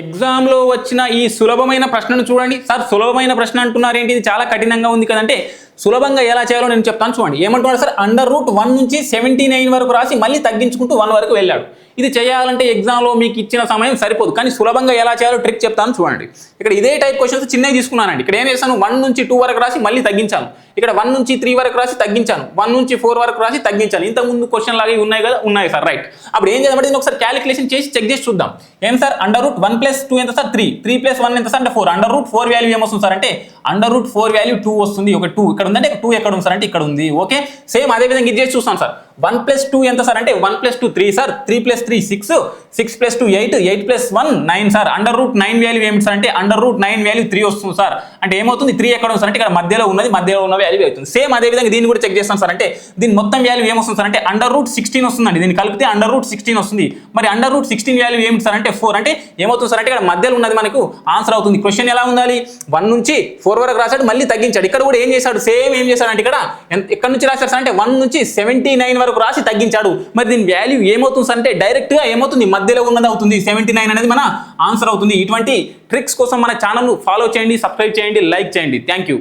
ఎగ్జామ్లో వచ్చిన ఈ సులభమైన ప్రశ్నను చూడండి. సార్ సులభమైన ప్రశ్న అంటున్నారు ఏంటి ఇది చాలా కఠినంగా ఉంది కదంటే సులభంగా ఎలా చేయాలో నేను చెప్తాను చూడండి. ఏమంటున్నాడు సార్? అండర్ రూట్ వన్ నుంచి సెవెంటీ నైన్ వరకు రాసి మళ్ళీ తగ్గించుకుంటూ వన్ వరకు వెళ్ళాడు. ఇది చేయాలంటే ఎగ్జామ్లో మీకు ఇచ్చిన సమయం సరిపోదు. కానీ సులభంగా ఎలా చేయాలో ట్రిక్ చెప్తాను చూడండి. ఇక్కడ ఇదే టైప్ క్వశ్చన్స్ చిన్నవి తీసుకున్నానండి. ఇక్కడ ఏం చేశాను? వన్ నుంచి టూ వరకు రాసి మళ్ళీ తగ్గించాను. ఇక్కడ వన్ నుంచి త్రీ వరకు రాసి తగ్గించాను. వన్ నుంచి ఫోర్ వరకు రాసి తగ్గించాను. ఇంతకుముందు క్వశ్చన్ లాగా ఉన్నాయి కదా? ఉన్నాయి సార్. రైట్ అప్పుడు ఏం చేద్దాం? దీన్ని ఒకసారి క్యాలిక్యులేషన్ చేసి చెక్ చేసి చూద్దాం. ఏం sir? Under root one plus two ఎంత sir? Three three plus one ఎంత సార్? అంటే four under root four value ఏమొస్తుంది సార్? అంటే under root four value two వస్తుంది. ఒక టూ ఇక్కడ ఉందంటే టూ ఎక్కడ ఉంది సార్? అంటే ఇక్కడ ఉంది. ఓకే సేమ్ అదే విధంగా ఇది చేసి చూస్తాం సార్. వన్ ప్లస్ టూ ఎంత సార్? అంటే one plus two three sir. Three plus three six. Six plus two eight. Eight plus one nine sir. Under root nine value ఏమిటి సార్? అంటే under root nine value three వస్తుంది sir. అంటే ఏమవుతుంది? Three ఎక్కడ ఉంది sir? అంటే ఇక్కడ మధ్యలో ఉన్నది మధ్యలో ఉన్న వాల్యూ అవుతుంది. సేమ్ అదే విధంగా దీన్ని కూడా చెక్ చేస్తాం సార్. అంటే దీని మొత్తం వాల్యూ ఏమొస్తుంది సార్? అంటే అండర్ రూట్ సిక్స్టీన్ వస్తుందండి. దీన్ని కలిపితే అండర్ రూట్ సిక్స్టీన్ వస్తుంది. మరి అండర్ రూట్ సిక్స్టీన్ వాల్యూ ఏమిటి సార్? అంటే ఫోర్. అంటే ఏమవుతుంది సార్? అంటే ఇక్కడ మధ్యలో ఉన్నది మనకు ఆన్సర్ అవుతుంది. క్వశ్చన్ ఎలా ఉండాలి? వన్ నుంచి ఫోర్ వరకు రాశాడు మళ్ళీ తగ్గించాడు. ఇక్కడ కూడా ఏం చేశాడు? సేమ్ ఏం చేశాడు అంటే ఇక్కడ ఎక్కడ నుంచి రాశాడు సార్? అంటే వన్ నుంచి సెవెంటీ నైన్ వరకు రాసి తగ్గించాడు. మరి దీని వాల్యూ ఏమవుతుంది అంటే డైరెక్ట్గా ఏమవుతుంది? మధ్యలో ఉన్నది అవుతుంది. సెవెంటీ నైన్ అనేది మన ఆన్సర్ అవుతుంది. ఇటువంటి ట్రిక్స్ కోసం మన ఛానల్ను ఫాలో చేయండి సబ్స్క్రైబ్ చేయండి లైక్ చేయండి. Thank you